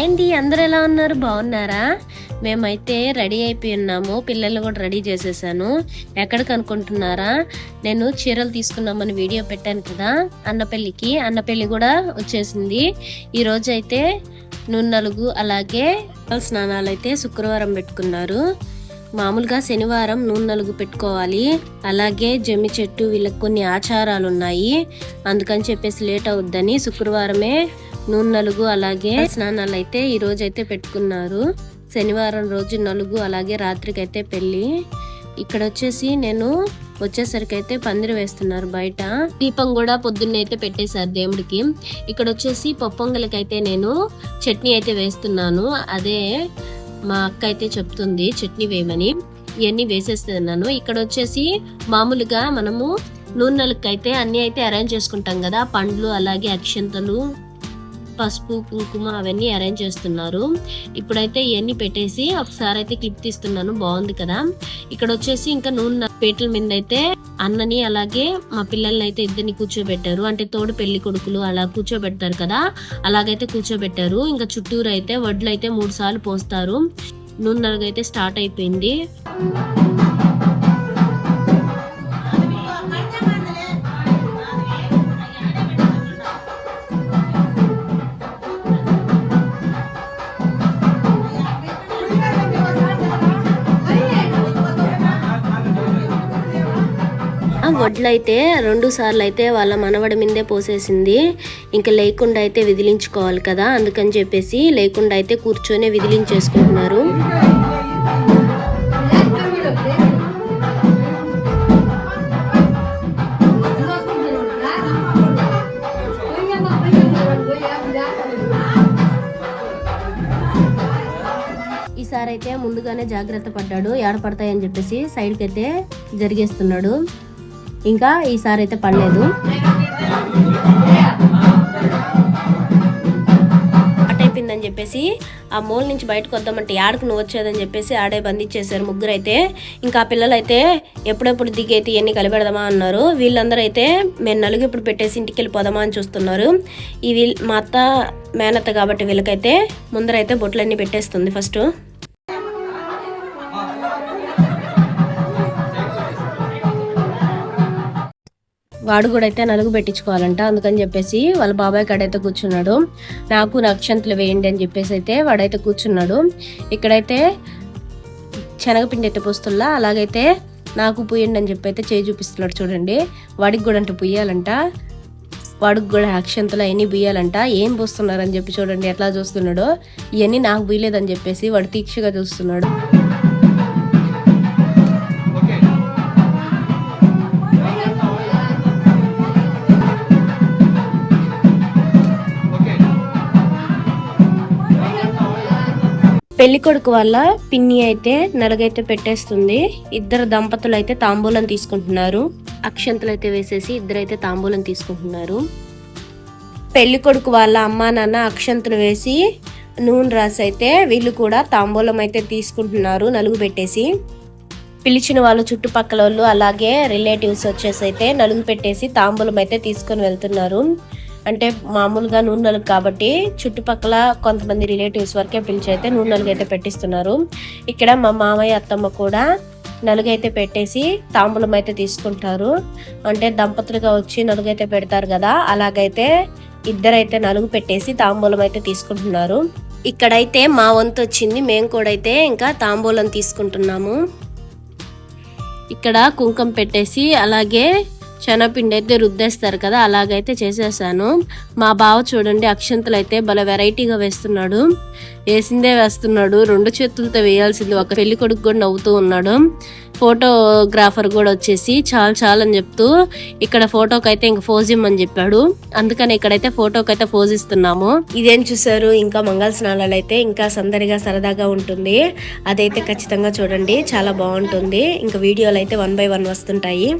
ఏంటి అందరు ఎలా ఉన్నారు? బాగున్నారా? మేమైతే రెడీ అయిపోయి ఉన్నాము. పిల్లలు కూడా రెడీ చేసేసాను. ఎక్కడికి అనుకుంటున్నారా నేను చీరలు తీసుకున్నామని వీడియో పెట్టాను కదా అన్నపల్లికి. అన్నపల్లి కూడా వచ్చేసింది. ఈరోజు అయితే నున్నలుగు అలాగే స్నానాలు అయితే శుక్రవారం పెట్టుకున్నారు. మామూలుగా శనివారం నూనె నలుగు పెట్టుకోవాలి. అలాగే జమ్మి చెట్టు వీళ్ళకి కొన్ని ఆచారాలు ఉన్నాయి అందుకని చెప్పేసి లేట్ అవుద్దని శుక్రవారమే నూనె నలుగు అలాగే స్నానాలు అయితే ఈ రోజు అయితే పెట్టుకున్నారు. శనివారం రోజు నలుగు అలాగే రాత్రికి అయితే పెళ్ళి. ఇక్కడ వచ్చేసి నేను వచ్చేసరికి అయితే పందిరి వేస్తున్నారు బయట. దీపం కూడా పొద్దున్నే అయితే పెట్టేశారు దేవుడికి. ఇక్కడ వచ్చేసి పప్పొంగలకి అయితే నేను చట్నీ అయితే వేస్తున్నాను. అదే మా అక్క అయితే చెప్తుంది చట్నీ వేయమని. ఇవన్నీ వేసేస్తున్నాను. ఇక్కడ వచ్చేసి మామూలుగా మనము నూనెలకు అయితే అన్ని అయితే అరేంజ్ చేసుకుంటాం కదా. పండ్లు అలాగే అక్షంతలు పసుపు కుంకుమ అవన్నీ అరేంజ్ చేస్తున్నారు. ఇప్పుడైతే ఇవన్నీ పెట్టేసి ఒకసారి అయితే క్లిప్ తీస్తున్నాను. బాగుంది కదా? ఇక్కడ వచ్చేసి ఇంకా నూనె పీటల మీద అయితే అన్నని అలాగే మా పిల్లల్ని అయితే ఇద్దరిని కూర్చోబెట్టారు. అంటే తోడు పెళ్ళి కొడుకులు అలా కూర్చోబెడతారు కదా? అలాగైతే కూర్చోబెట్టారు. ఇంకా చుట్టూరు అయితే వడ్లు అయితే మూడు సార్లు పోస్తారు. నూనె అయితే స్టార్ట్ అయిపోయింది. ఆ వడ్లు అయితే రెండు సార్లు అయితే వాళ్ళ మనవడి మీదే పోసేసింది. ఇంకా లేకుండా అయితే విదిలించుకోవాలి కదా అందుకని చెప్పేసి లేకుండా అయితే కూర్చొని విదిలించేసుకుంటున్నారు. ఈసారి అయితే ముందుగానే జాగ్రత్త పడ్డాడు ఏడపడతాయని చెప్పేసి సైడ్కి అయితే జరిగేస్తున్నాడు. ఇంకా ఈసారి అయితే పడలేదు. అట్ అయిపోయిందని చెప్పేసి ఆ మూల నుంచి బయటకు వద్దామంటే ఆడకు నువ్వు వచ్చేదని చెప్పేసి ఆడే బంధించేశారు ముగ్గురు అయితే ఇంకా ఆ పిల్లలు అయితే ఎప్పుడెప్పుడు దిగైతే ఇవన్నీ కలిపెడదామా అన్నారు. వీళ్ళందరూ అయితే మేము నలుగు ఇప్పుడు పెట్టేసి ఇంటికి వెళ్ళిపోదామా అని చూస్తున్నారు. ఈ వీళ్ళు మా అత్త మేనత్త కాబట్టి వీళ్ళకైతే ముందరైతే బొట్లన్నీ పెట్టేస్తుంది ఫస్ట్. వాడు కూడా అయితే నలుగు పెట్టించుకోవాలంట. అందుకని చెప్పేసి వాళ్ళ బాబాయ్ కాడైతే కూర్చున్నాడు. నాకు నక్షంతులు వేయండి అని చెప్పేసి అయితే వాడైతే కూర్చున్నాడు. ఇక్కడైతే శనగపిండి అయితే పోస్తుల్లా అలాగైతే నాకు పుయ్యండి అని చెప్పి అయితే చేయి చూపిస్తున్నాడు చూడండి. వాడికి కూడా అంటే పుయ్యాలంట వాడికి కూడా అక్షంతలు అవన్నీ బుయ్యాలంట ఏం పోస్తున్నారని చెప్పి చూడండి ఎట్లా చూస్తున్నాడో. ఇవన్నీ నాకు బుయ్యలేదని చెప్పేసి వాడు తీక్షగా చూస్తున్నాడు. పెళ్ళి కొడుకు వల్ల పిన్ని అయితే నలుగైతే పెట్టేస్తుంది. ఇద్దరు దంపతులు అయితే తాంబూలం తీసుకుంటున్నారు. అక్షంతలు అయితే వేసేసి ఇద్దరైతే తాంబూలం తీసుకుంటున్నారు. పెళ్ళి కొడుకు వాళ్ళ అమ్మా నాన్న అక్షంతలు వేసి నూనె రాసి అయితే వీళ్ళు కూడా తాంబూలం అయితే తీసుకుంటున్నారు నలుగు పెట్టేసి. పిలిచిన వాళ్ళు చుట్టుపక్కల వాళ్ళు అలాగే రిలేటివ్స్ వచ్చేసి అయితే నలుగు పెట్టేసి తాంబూలం అయితే తీసుకొని వెళ్తున్నారు. అంటే మామూలుగా నూనె నలుగు కాబట్టి చుట్టుపక్కల కొంతమంది రిలేటివ్స్ వరకే పిలిచి అయితే నూనె నలుగు అయితే పెట్టిస్తున్నారు. ఇక్కడ మా మామయ్య అత్తమ్మ కూడా నలుగైతే పెట్టేసి తాంబూలం అయితే తీసుకుంటారు. అంటే దంపతులుగా వచ్చి నలుగు అయితే పెడతారు కదా అలాగైతే ఇద్దరైతే నలుగు పెట్టేసి తాంబూలం అయితే తీసుకుంటున్నారు. ఇక్కడైతే మా వంతు వచ్చింది మేము కూడా అయితే ఇంకా తాంబూలం తీసుకుంటున్నాము. ఇక్కడ కుంకుమ పెట్టేసి అలాగే శనగపిండి అయితే రుద్దేస్తారు కదా అలాగైతే చేసేసాను. మా బావ చూడండి అక్షంతలు అయితే భలే వెరైటీగా వేస్తున్నాడు. వేసిందే వేస్తున్నాడు. రెండు చేతులతో వేయాల్సింది ఒక పెళ్ళి కొడుకు కూడా నవ్వుతూ ఉన్నాడు. ఫోటోగ్రాఫర్ కూడా వచ్చేసి చాలు చాలు అని చెప్తూ ఇక్కడ ఫోటోకి అయితే ఇంక ఫోజ్ ఇమ్మని చెప్పాడు. అందుకని ఇక్కడైతే ఫోటోకి అయితే ఫోజ్ ఇస్తున్నాము. ఇదేం చూసారు ఇంకా మంగళ స్నానాలు అయితే ఇంకా సందడిగా సరదాగా ఉంటుంది. అదైతే ఖచ్చితంగా చూడండి చాలా బాగుంటుంది. ఇంకా వీడియోలు అయితే వన్ బై వన్ వస్తుంటాయి.